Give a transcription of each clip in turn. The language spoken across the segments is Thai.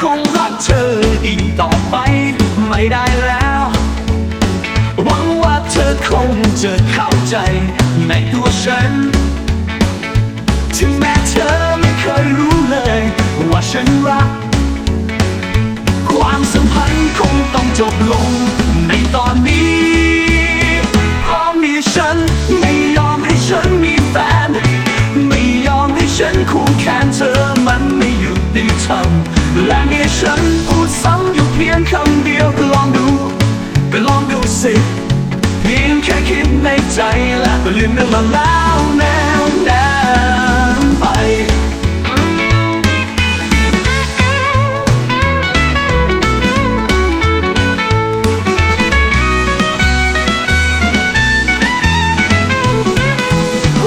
คงรักเธออีกต่อไปไม่ได้แล้ว หวังว่าเธอคงจะเข้าใจในตัวฉัน และมื่ฉันพูดซ้ำอยู่เพียงคำเดียวก็ลองดูก็ลองดูสิเพียงแค่คิดในใจและก็ลืมมันมาแล้วแนวแนวไป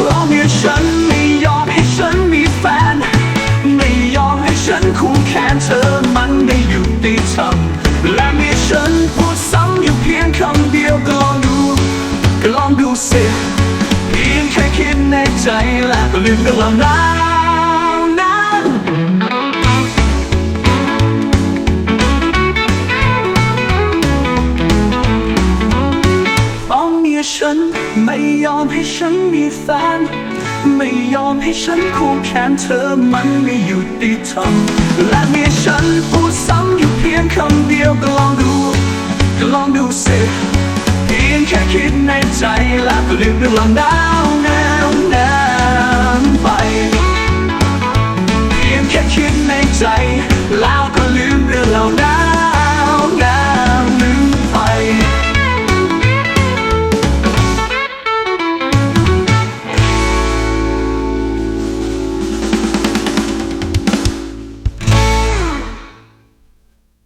เรามีฉัน ก็ลองดูสิเพียงแค่คิดในใจและก็ลืมกันแล้วนะนะเพราะเมียฉันไม่ยอมให้ฉันมีแฟนไม่ยอมให้ฉันคู่แขนเธอมันไม่อยู่ติธรรมและเมียฉันพูดซ้ำอยู่เพียงคำเดียวก็ลองดูก็ลองดูสิ แค่คิดในใจแล้วก็ลืมเรื่องราวหนาวนาวหนาวไปเพียงแค่คิดในใจแล้วก็ลืมเรื่องเราวหนาว